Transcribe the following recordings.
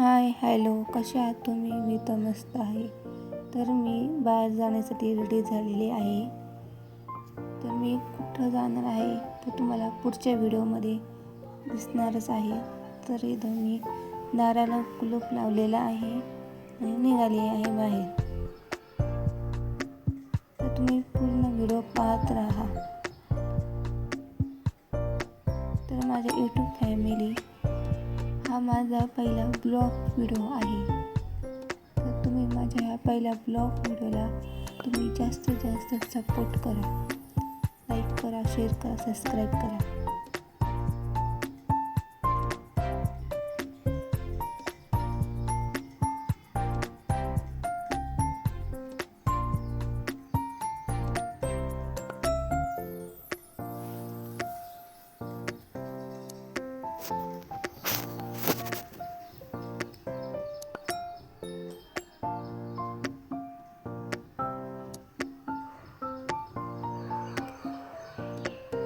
Hi hello कसे आहात तुम्ही? मी तर मस्त आहे. तर मी बाहेर जाण्यासाठी रेडी झालेली आहे. तर मी कुठं जाणार आहे तर तुम्हाला पुढच्या व्हिडिओमध्ये दिसणारच आहे. तर इथं मी दाराला कुलूप लावलेला आहे आणि निघाली आहे बाहेर. तर तुम्ही पूर्ण व्हिडिओ पाहत राहा. तर माझ्या यूट्यूब फॅमिली हा माझा पहिला ब्लॉग व्हिडिओ आहे. तर तुम्ही माझ्या ह्या पहिल्या ब्लॉग व्हिडिओला तुम्ही जास्तीत जास्त सपोर्ट करा. लाईक करा शेअर करा सबस्क्राईब करा.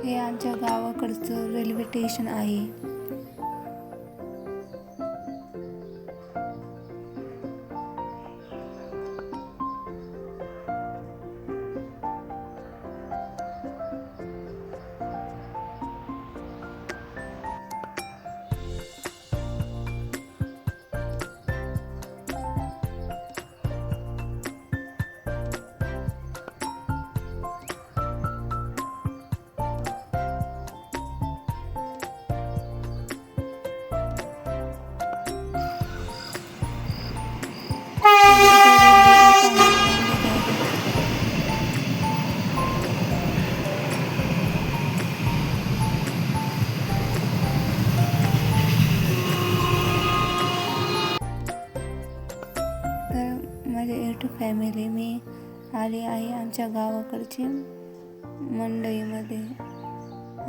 हे आमच्या गावाकडचं रेल्वे स्टेशन आहे. फॅमिली मी आली आहे आमच्या गावाकडची मंडईमध्ये.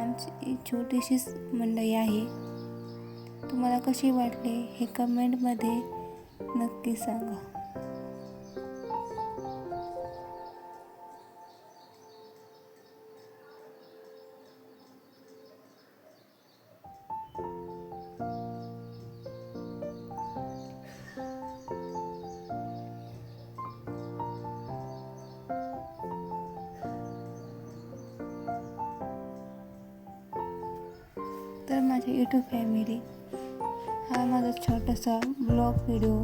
आमची छोटीशीच मंडई आहे. तुम्हाला कशी वाटली हे कमेंटमध्ये नक्की सांगा. तर माझ्या यूट्यूब फॅमिली हा माझा छोटासा ब्लॉग व्हिडिओ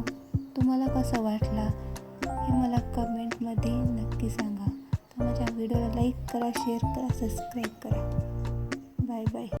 तुम्हाला कसा वाटला हे मला कमेंटमध्ये नक्की सांगा. तर माझ्या व्हिडिओला लाईक करा शेअर करा सबस्क्राईब करा. Bye bye